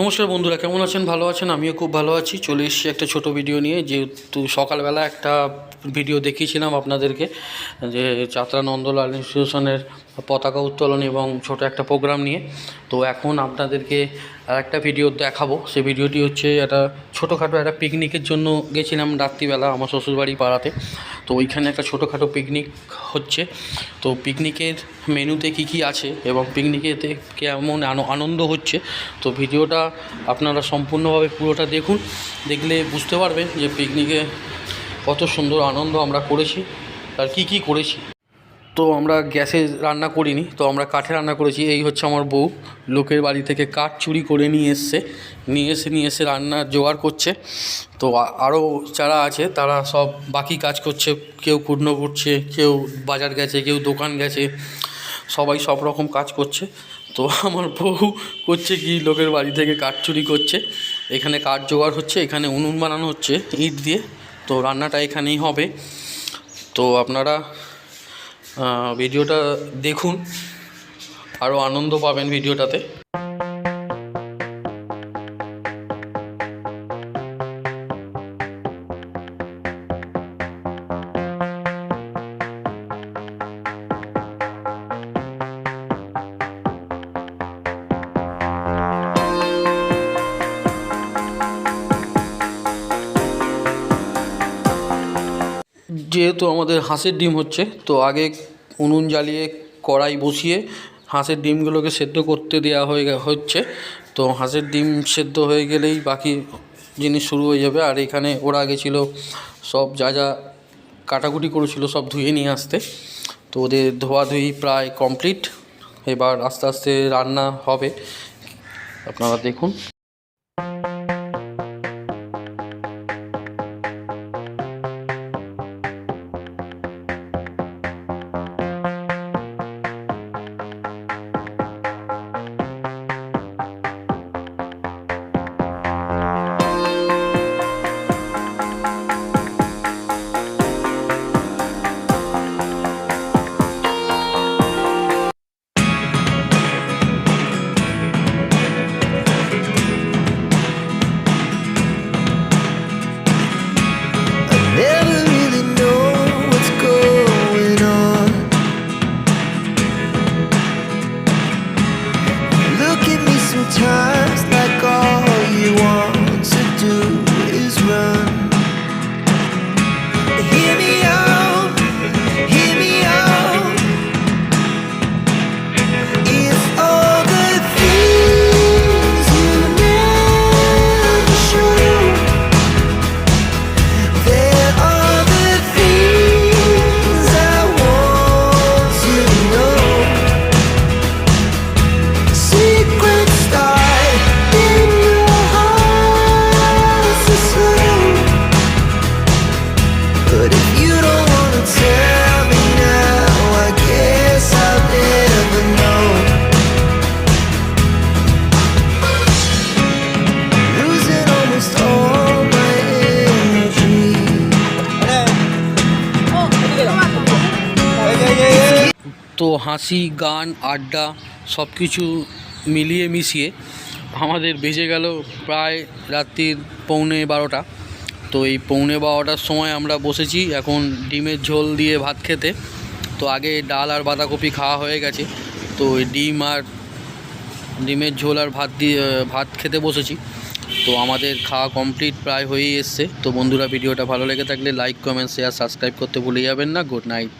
নমস্কার বন্ধুরা, কেমন আছেন? ভালো আছেন? আমিও খুব ভালো আছি। চলে এসেছি একটা ছোট ভিডিও নিয়ে। যেহেতু সকালবেলা একটা ভিডিও দেখিয়েছিলাম আপনাদেরকে, যে চাতরা নন্দলাল ইনস্টিটিউশনের পতাকা উত্তোলন এবং ছোট একটা প্রোগ্রাম নিয়ে। তো এখন আপনাদেরকে আর একটা ভিডিও দেখাবো। সেই ভিডিওটি হচ্ছে একটা ছোটোখাটো একটা পিকনিকের জন্য গেছিলাম রাত্রিবেলা আমার শ্বশুরবাড়ি পাড়াতে। তো ওইখানে একটা ছোটোখাটো পিকনিক হচ্ছে। তো পিকনিকের মেনুতে কী কী আছে এবং পিকনিকেতে কেমন আন- আনন্দ হচ্ছে? তো ভিডিওটা আপনারা সম্পূর্ণভাবে পুরোটা দেখুন। দেখলে বুঝতে পারবেন যে পিকনিকে কত সুন্দর আনন্দ আমরা করেছি আর কী কী করেছি। তো আমরা গ্যাসে রান্না করিনি, তো আমরা কাঠে রান্না করেছি। এই হচ্ছে আমার বউ, লোকের বাড়ি থেকে কাঠ চুরি করে নিয়ে এসছে। নিয়ে এসে নিয়ে এসে রান্না জোগাড় করছে। তো আরও যারা আছে, তারা সব বাকি কাজ করছে। কেউ কুটনো করছে, কেউ বাজার গেছে, কেউ দোকান গেছে। সবাই সব রকম কাজ করছে। তো আমার বউ করছে কি, লোকের বাড়ি থেকে কাঠ চুরি করছে। এখানে কাঠ জোগাড় হচ্ছে, এখানে উনুন বানানো হচ্ছে ইট দিয়ে। তো রান্নাটা এখানেই হবে। তো আপনারা ভিডিওটা দেখুন। আরও আনন্দ পাবেন ভিডিওটাতে। যেহেতু আমাদের হাঁসের ডিম হচ্ছে, তো আগে উনুন জ্বালিয়ে কড়াই বসিয়ে হাঁসের ডিমগুলোকে সেদ্ধ করতে দেওয়া হয়ে হচ্ছে। তো হাঁসের ডিম সেদ্ধ হয়ে গেলেই বাকি জিনিস শুরু হয়ে যাবে। আর এখানে ওরা গেছিল সব যা যা কাটাকুটি করেছিল সব ধুয়ে নিয়ে আসতে। তো ওদের ধোয়াধুয়ি প্রায় কমপ্লিট। এবার আস্তে আস্তে রান্না হবে। আপনারা দেখুন। তো হাসি, গান, আড্ডা সব কিছু মিলিয়ে মিশিয়ে আমাদের বেজে গেল প্রায় রাত্রির পৌনে বারোটা। তো এই পৌনে বারোটার সময় আমরা বসেছি এখন ডিমের ঝোল দিয়ে ভাত খেতে। তো আগে ডাল আর বাঁধাকপি খাওয়া হয়ে গেছে। তো ডিম আর ডিমের ঝোল আর ভাত দিয়ে, ভাত খেতে বসেছি। তো আমাদের খাওয়া কমপ্লিট প্রায় হয়েই এসছে। তো বন্ধুরা, ভিডিওটা ভালো লেগে থাকলে লাইক, কমেন্ট, শেয়ার, সাবস্ক্রাইব করতে ভুলে যাবেন না। Good night.